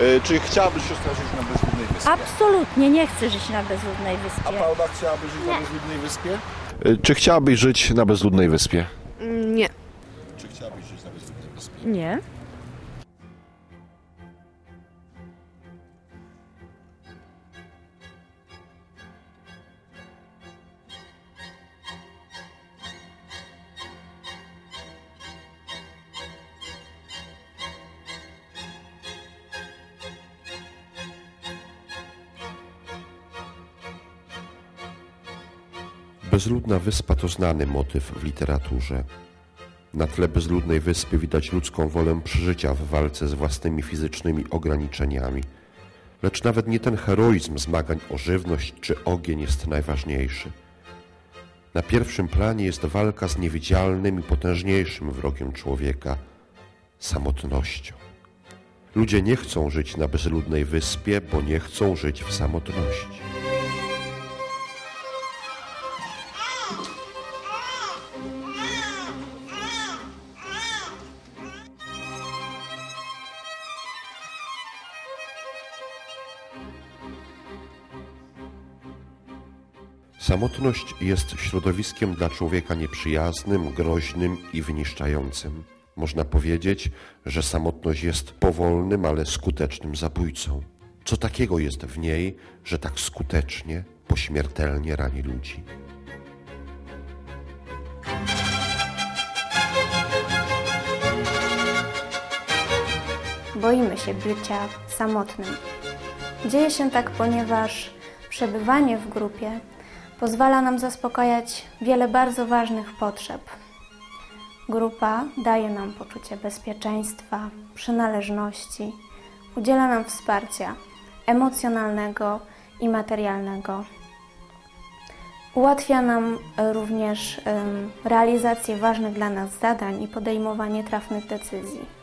E, Czy chciałabyś siostra żyć na bezludnej wyspie? Absolutnie nie chcę żyć na bezludnej A wyspie. Paula chciałaby żyć na Nie. bezludnej wyspie? E, Czy chciałabyś żyć na bezludnej wyspie? Nie. Czy chciałabyś żyć na bezludnej wyspie? Nie. Bezludna wyspa to znany motyw w literaturze. Na tle bezludnej wyspy widać ludzką wolę przeżycia w walce z własnymi fizycznymi ograniczeniami. Lecz nawet nie ten heroizm zmagań o żywność czy ogień jest najważniejszy. Na pierwszym planie jest walka z niewidzialnym i potężniejszym wrogiem człowieka samotnością. Ludzie nie chcą żyć na bezludnej wyspie, bo nie chcą żyć w samotności. Samotność jest środowiskiem dla człowieka nieprzyjaznym, groźnym i wyniszczającym. Można powiedzieć, że samotność jest powolnym, ale skutecznym zabójcą. Co takiego jest w niej, że tak skutecznie, pośmiertelnie rani ludzi? Boimy się bycia samotnym. Dzieje się tak, ponieważ przebywanie w grupie pozwala nam zaspokajać wiele bardzo ważnych potrzeb. Grupa daje nam poczucie bezpieczeństwa, przynależności, udziela nam wsparcia emocjonalnego i materialnego. Ułatwia nam e, również realizację ważnych dla nas zadań i podejmowanie trafnych decyzji.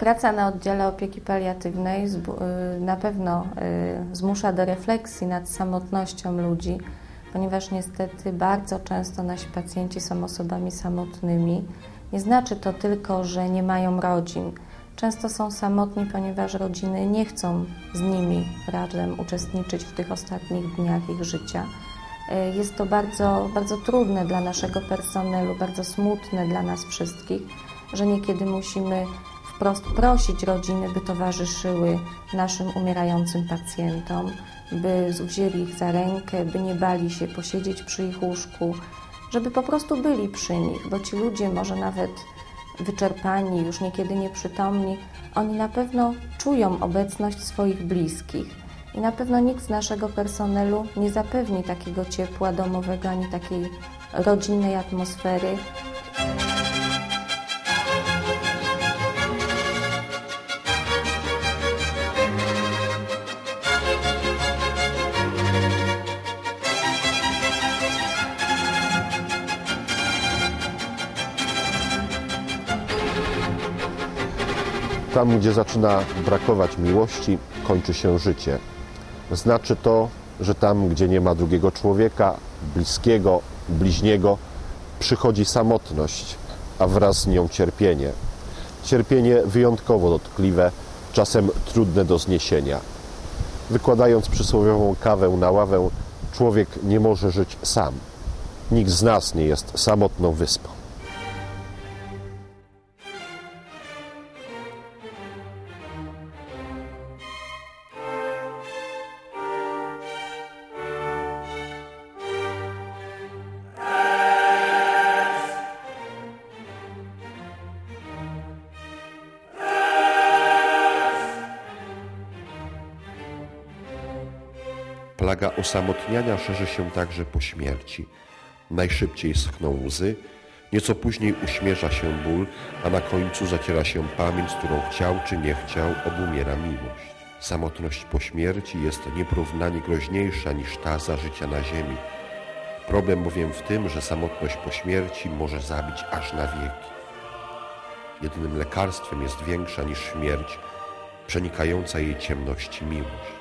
Praca na oddziale opieki paliatywnej y, na pewno y, zmusza do refleksji nad samotnością ludzi, ponieważ niestety bardzo często nasi pacjenci są osobami samotnymi. Nie znaczy to tylko, że nie mają rodzin. Często są samotni, ponieważ rodziny nie chcą z nimi razem uczestniczyć w tych ostatnich dniach ich życia. Y, Jest to bardzo, bardzo trudne dla naszego personelu, bardzo smutne dla nas wszystkich, że niekiedy musimy wprost prosić rodziny, by towarzyszyły naszym umierającym pacjentom, by wzięli ich za rękę, by nie bali się posiedzieć przy ich łóżku, żeby po prostu byli przy nich, bo ci ludzie, może nawet wyczerpani, już niekiedy nieprzytomni, oni na pewno czują obecność swoich bliskich. I na pewno nikt z naszego personelu nie zapewni takiego ciepła domowego ani takiej rodzinnej atmosfery, Tam, gdzie zaczyna brakować miłości, kończy się życie. Znaczy to, że tam, gdzie nie ma drugiego człowieka, bliskiego, bliźniego, przychodzi samotność, a wraz z nią cierpienie. Cierpienie wyjątkowo dotkliwe, czasem trudne do zniesienia. Wykładając przysłowiową kawę na ławę, człowiek nie może żyć sam. Nikt z nas nie jest samotną wyspą. Plaga osamotniania szerzy się także po śmierci. Najszybciej schną łzy, nieco później uśmierza się ból, a na końcu zaciera się pamięć, którą chciał czy nie chciał, obumiera miłość. Samotność po śmierci jest nieporównanie groźniejsza niż ta za życia na ziemi. Problem bowiem w tym, że samotność po śmierci może zabić aż na wieki. Jedynym lekarstwem jest większa niż śmierć przenikająca jej ciemności miłość.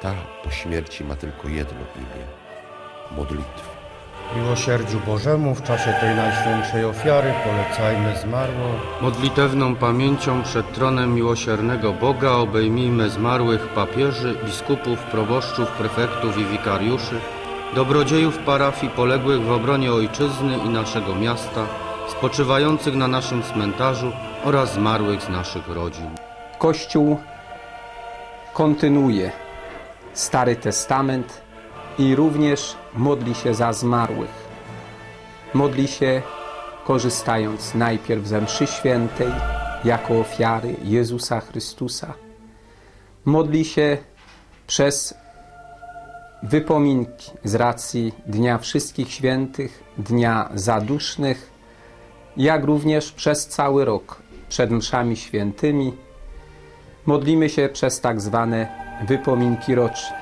Ta po śmierci ma tylko jedno imię modlitwa. Miłosierdziu Bożemu w czasie tej najświętszej ofiary polecajmy zmarłą. Modlitewną pamięcią przed tronem miłosiernego Boga obejmijmy zmarłych papieży, biskupów, proboszczów, prefektów i wikariuszy, dobrodziejów parafii poległych w obronie ojczyzny i naszego miasta, spoczywających na naszym cmentarzu oraz zmarłych z naszych rodzin. Kościół kontynuuje Stary Testament i również modli się za zmarłych. Modli się korzystając najpierw ze mszy świętej jako ofiary Jezusa Chrystusa. Modli się przez wypominki z racji Dnia Wszystkich Świętych, Dnia Zadusznych, jak również przez cały rok przed mszami świętymi modlimy się przez tak zwane wypominki roczne.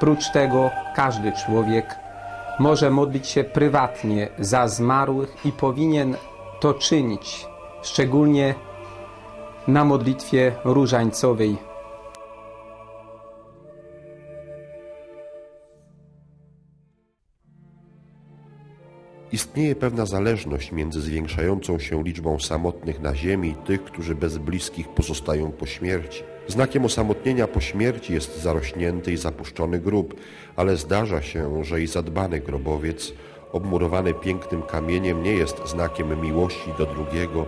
Prócz tego każdy człowiek może modlić się prywatnie za zmarłych i powinien to czynić, szczególnie na modlitwie różańcowej. Istnieje pewna zależność między zwiększającą się liczbą samotnych na ziemi i tych, którzy bez bliskich pozostają po śmierci. Znakiem osamotnienia po śmierci jest zarośnięty i zapuszczony grób, ale zdarza się, że i zadbany grobowiec, obmurowany pięknym kamieniem, nie jest znakiem miłości do drugiego,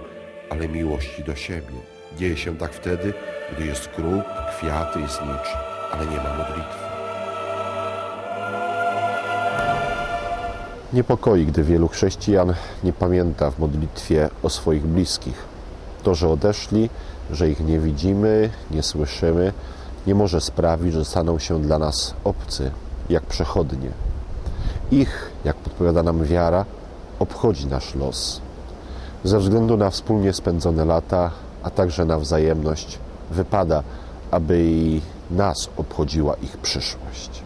ale miłości do siebie. Dzieje się tak wtedy, gdy jest grób, kwiaty i znicz, ale nie ma modlitwy. Niepokoi, gdy wielu chrześcijan nie pamięta w modlitwie o swoich bliskich. To, że odeszli, że ich nie widzimy, nie słyszymy, nie może sprawić, że staną się dla nas obcy, jak przechodnie. Ich, jak podpowiada nam wiara, obchodzi nasz los. Ze względu na wspólnie spędzone lata, a także na wzajemność, wypada, aby i nas obchodziła ich przyszłość.